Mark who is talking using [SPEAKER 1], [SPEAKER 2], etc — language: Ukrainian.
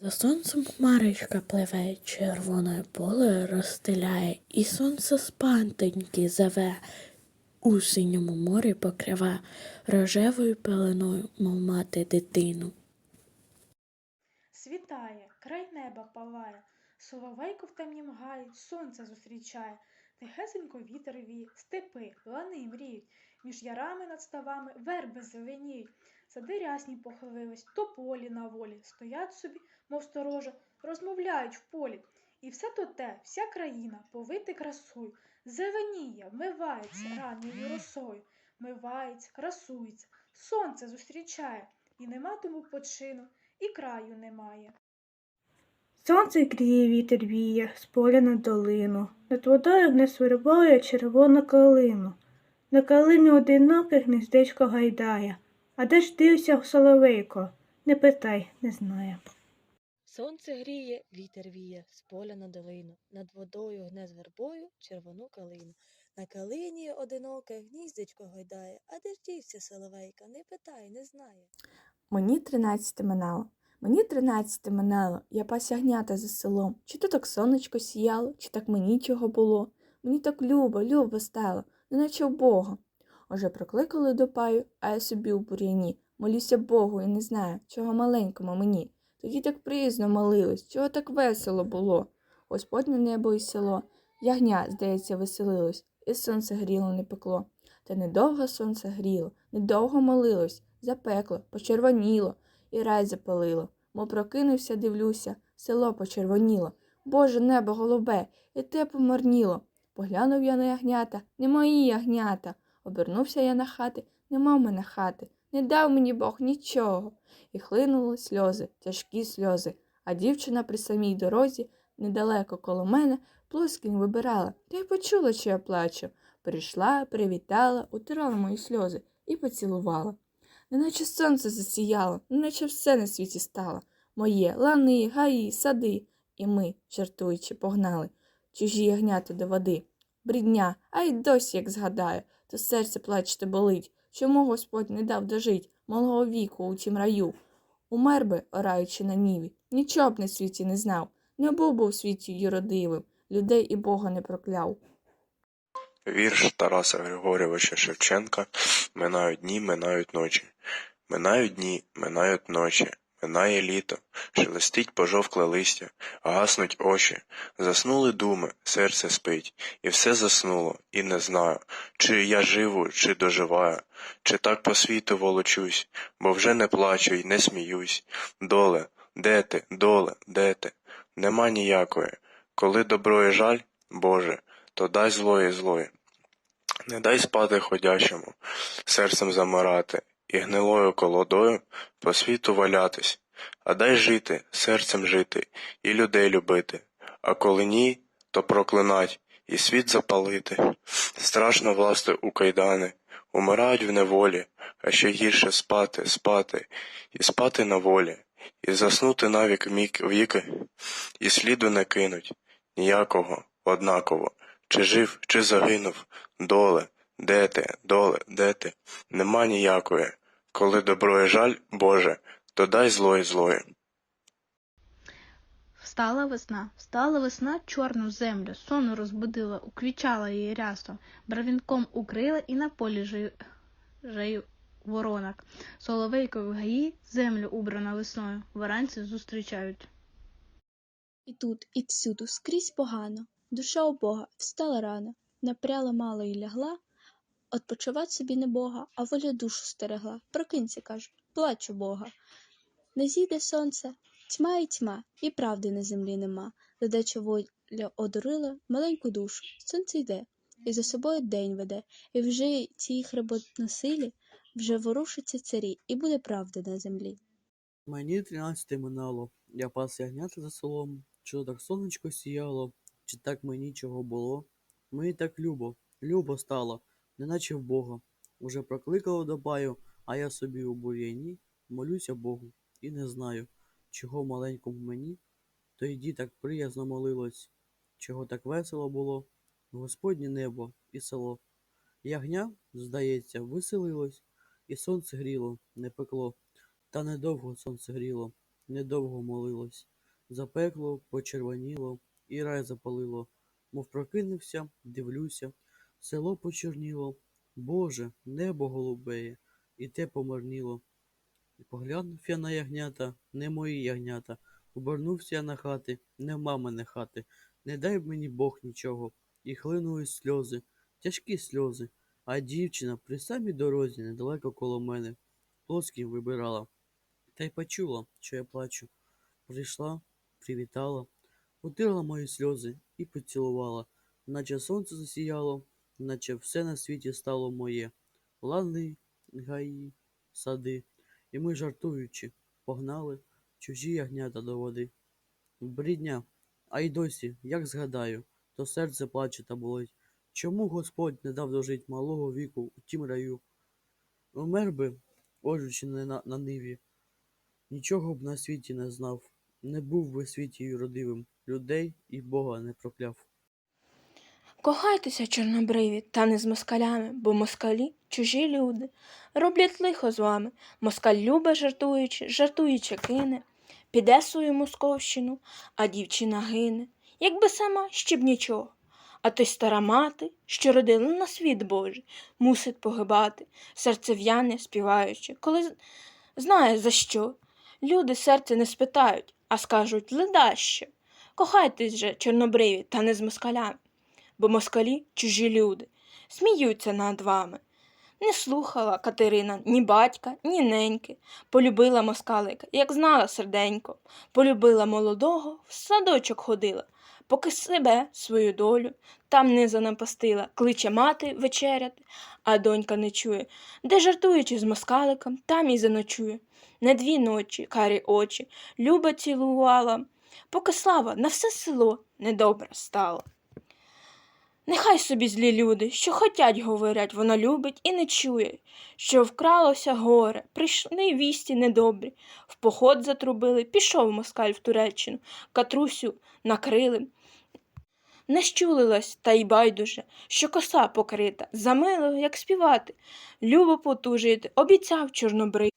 [SPEAKER 1] За сонцем хмарочка пливе, червоне поле розстеляє, і сонце спантеньки зове, у синьому морі покрива рожевою пеленою, мов мати дитину.
[SPEAKER 2] Світає, край неба палає, соловейко в темнім гаї сонце зустрічає, тихесенько вітер віє, степи, лани мріють, між ярами над ставами верби зеленіють, сади рясні похилились, то полі на волі, стоять собі, мов сторожа, розмовляють в полі. І все то те, вся країна, повити красою, зеленіє, вмивається ранньою росою, вмивається, красується, сонце зустрічає, і нема тому почину, і краю немає.
[SPEAKER 3] Сонце гріє, вітер віє, з поля на долину. Над водою свербою червона калину. На калині одиноке гнездечко гайдає. А де ж дився соловейко? Не питай, не знає.
[SPEAKER 4] Сонце гріє, вітер віє, з поля на долину, над водою гне з вербою червону калину. На калині одиноке гніздечко гойдає, а де ж дівся соловейка, не питай, не знає.
[SPEAKER 5] Мені тринадцяте минало. Мені тринадцяте минало, я пас ягнята за селом. Чи то так сонечко сіяло, чи так мені чого було. Мені так любо, любо стало, неначе в Бога. Уже прокликали до паю, а я собі у бур'яні. Молюся Богу і не знаю, чого маленькому мені. Тоді так приязно молилось, чого так весело було. Господнє небо і село. Ягня, здається, веселилось, і сонце гріло не пекло. Та недовго сонце гріло, недовго молилось, запекло, почервоніло, і рай запалило. Мов прокинувся, дивлюся, село почервоніло. Боже небо голубе, і те помарніло. Поглянув я на ягнята, не мої ягнята. Обернувся я на хати, нема в мене хати, не дав мені Бог нічого. І хлинули сльози, тяжкі сльози, а дівчина при самій дорозі, недалеко коло мене, плоскінь вибирала, та й почула, що я плачу. Прийшла, привітала, утирала мої сльози і поцілувала. Неначе сонце засіяло, неначе все на світі стало. Моє лани, гаї, сади. І ми, жартуючи, погнали чужі ягнята до води. Брідня, а й досі, як згадаю, то серце плачте болить. Чому Господь не дав дожить малого віку у тім раю? Умер би, ораючи на ніві, нічого б на світі не знав, не був би у світі юродивим, людей і Бога не прокляв.
[SPEAKER 6] Вірш Тараса Григорьовича Шевченка Минають дні, минають ночі. Минають дні, минають ночі. Минає літо, шелестить пожовкле листя, гаснуть очі, заснули думи, серце спить, і все заснуло, і не знаю, чи я живу, чи доживаю, чи так по світу волочусь, бо вже не плачу й не сміюсь. Доле, де ти, доле, де ти? Нема ніякої. Коли добро і жаль, Боже, то дай злої злої. Не дай спати ходячому, серцем замирати і гнилою колодою по світу валятись, а дай жити, серцем жити і людей любити, а коли ні, то проклинать і світ запалити. Страшно власти у кайдани, умирають в неволі, а ще гірше спати, спати, і спати на волі, і заснути навік мік віки, і сліду не кинуть ніякого, однаково, чи жив, чи загинув, доле, де ти, доле, де ти? Нема ніякої. Коли добро і жаль, Боже, то дай злої злої.
[SPEAKER 7] Встала весна, встала весна чорну землю, сону розбудила, уквічала її рясом, бравінком укрила і на полі жею, жею воронок. Соловейко в гаї землю убрана весною, вранці зустрічають.
[SPEAKER 8] І тут, і всюду, скрізь погано. Душа у Бога встала рано, напряла мало і лягла. Отпочивать собі не Бога, а воля душу стерегла. Прокинься, кажуть, плач у Бога. Не зійде сонце, тьма і тьма, і правди на землі нема. Ледача воля одурила маленьку душу. Сонце йде, і за собою день веде, і вже цій хреботносилі вже ворушаться царі, і буде правда на землі.
[SPEAKER 9] Мені тринадцяте минало, я пас ягнята за селом, чи так сонечко сіяло, чи так мені чого було. Мені так любо, любо стало, неначе в Бога. Уже прокликало до баю, а я собі у бур'яні молюся Богу і не знаю, чого маленькому мені, то йді так приязно молилось, чого так весело було, Господнє небо і село. Ягня, здається, веселилось, і сонце гріло, не пекло. Та недовго сонце гріло, недовго молилось. Запекло, почервоніло, і рай запалило. Мов прокинувся, дивлюся, село почорніло. Боже, небо голубеє, і те помарніло. Поглянув я на ягнята, не мої ягнята. Обернувся я на хати, нема мене хати. Не дай мені Бог нічого. І хлинули сльози, тяжкі сльози. А дівчина при самій дорозі, недалеко коло мене, плоский вибирала. Та й почула, що я плачу. Прийшла, привітала, утирала мої сльози і поцілувала, наче сонце засіяло, наче все на світі стало моє. Лани, гаї, сади. І ми, жартуючи, погнали чужі ягнята до води. Брідня, а й досі, як згадаю, то серце плаче та болить. Чому Господь не дав дожить малого віку у тім раю? Умер би, ожучи на, на ниві, нічого б на світі не знав, не був би світі юродивим, людей і Бога не прокляв.
[SPEAKER 10] Кохайтеся, чорнобриві, та не з москалями, бо москалі чужі люди. Роблять лихо з вами. Москаль любе жартуючи, жартуючи кине. Піде свою московщину, а дівчина гине, якби сама ще б нічого. А той стара мати, що родила на світ Божий, мусить погибати, серце в'яне, співаючи, коли знає за що. Люди серце не спитають, а скажуть ледащо. Кохайтесь же, чорнобриві, та не з москалями бо москалі чужі люди, сміються над вами. Не слухала Катерина ні батька, ні неньки. Полюбила москалика, як знала серденько. Полюбила молодого, в садочок ходила, поки себе, свою долю, там не занапастила, кличе мати вечеряти, а донька не чує, де жартуючи з москаликом, там і заночує. Не дві ночі, карі очі, люба цілувала, поки слава на все село недобра стала. Нехай собі злі люди, що хотять говорять, вона любить і не чує, що вкралося горе, прийшли вісті недобрі, в поход затрубили, пішов москаль в Туреччину, катрусю накрили. Не щулилась, та й байдуже, що коса покрита, замило, як співати, любо потужити, обіцяв чорнобрив.